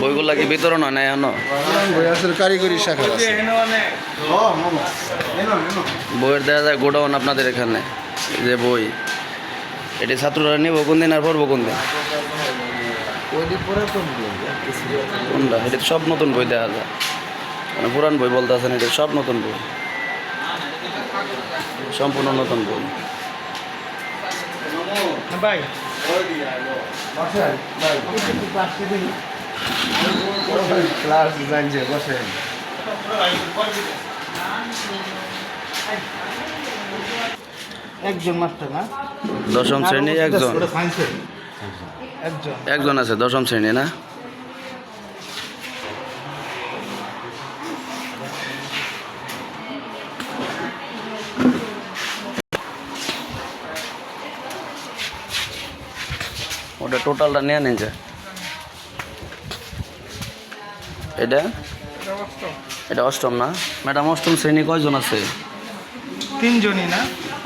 বইগুলা কি বিতরণ হয় না এখনও? কারিগরি শাখা মানে বইয়ের দেখা যায় গোডাউন আপনাদের এখানে যে বই। এটি ছাত্ররা নিব কোন দিন আর পড়ব কোন দিন? কোনটা? এটা সব নতুন বই দেখা যায়। মানে পুরান বই বলতে আছেন এটা সব নতুন বই। সম্পূর্ণ নতুন বই। ভাই ক্লাস জানছে বসেন একজন মাস্টার না? দশম শ্রেণি একজন। একজন একজন আছে দশম শ্রেণি না? ওটা টোটালটা নিয়ে নিয়েছে। এটা? এটা অষ্টম না? ম্যাডাম অষ্টম শ্রেণি কয়জন আছে? তিনজনই না?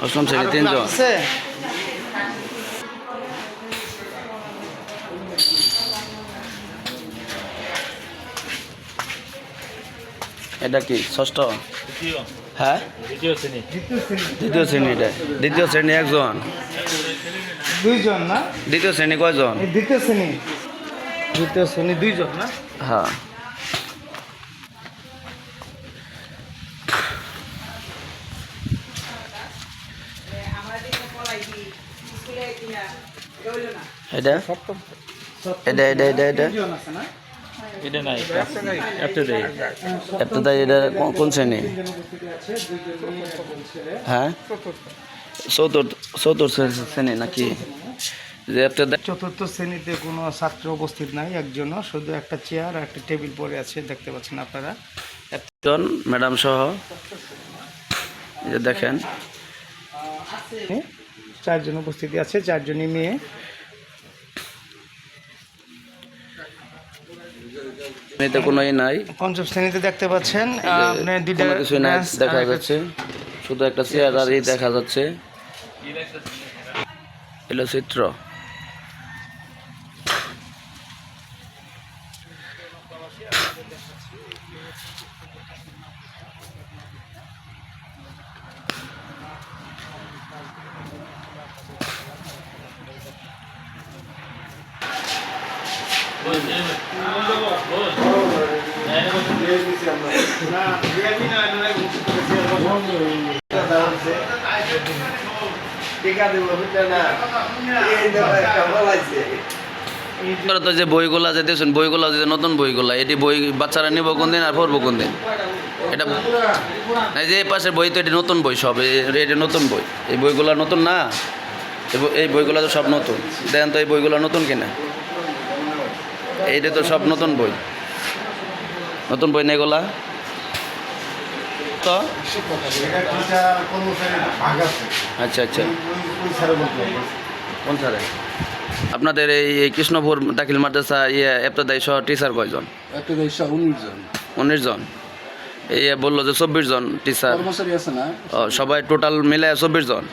অষ্টম শ্রেণি তিনজন। এটা কি ষষ্ঠ? হ্যাঁ? দ্বিতীয় শ্রেণি এটা। দ্বিতীয় শ্রেণি একজন। দুইজন না? দ্বিতীয় শ্রেণি কয়জন? দ্বিতীয় শ্রেণি। দ্বিতীয় শ্রেণি দুইজন না? হ্যাঁ। এটা? এটা এটা এটা এটা? এটা নাই। একটা দেই এটা কোন- কোন শ্রেণি? হ্যাঁ? চতুর্থ চতুর্থ শ্রেণি নাকি? যে একটা চতুর্থ শ্রেণীতে কোনো ছাত্র উপস্থিত নাই একজনও। শুধু একটা চেয়ার আর একটা টেবিল পড়ে আছে দেখতে পাচ্ছেন আপনারা। একজন ম্যাডাম সহ। যে দেখেন। চারজন উপস্থিতি আছে চারজনই মেয়ে। এতে কোনো ই নাই। পঞ্চম শ্রেণীতে দেখতে পাচ্ছেন আহ, আপনি দুইটা কোনো কিছু নাই দেখা যাচ্ছে। শুধু একটা চেয়ার আর এই দেখা যাচ্ছে। এলো চিত্র। এবার যে বইগুলা যে দিয়েছেন বইগুলা যে নতুন বইগুলা, এটি বই বাচ্চারা নিব কোন দিন আর পড়ব কোন দিন এটা যে পাশের বই তো এটি নতুন বই সব এটি নতুন বই। এই বইগুলা নতুন না? এই বইগুলা তো সব নতুন। দেখেন তো এই বইগুলা নতুন কিনা? এইটা তো সব নতুন বই। নতুন বই নেই এগুলা তো? আচ্ছা আচ্ছা। কোন স্যারে? আপনাদের এই কৃষ্ণপুর দাখিল মাদ্রাসা ইয়ে এফতাদায়ী সহ টিচার কয়জন? উনিশ জন। উনিশ জন। এই বলল যে চব্বিশ জন টিচার সবাই টোটাল মিলে চব্বিশ জন।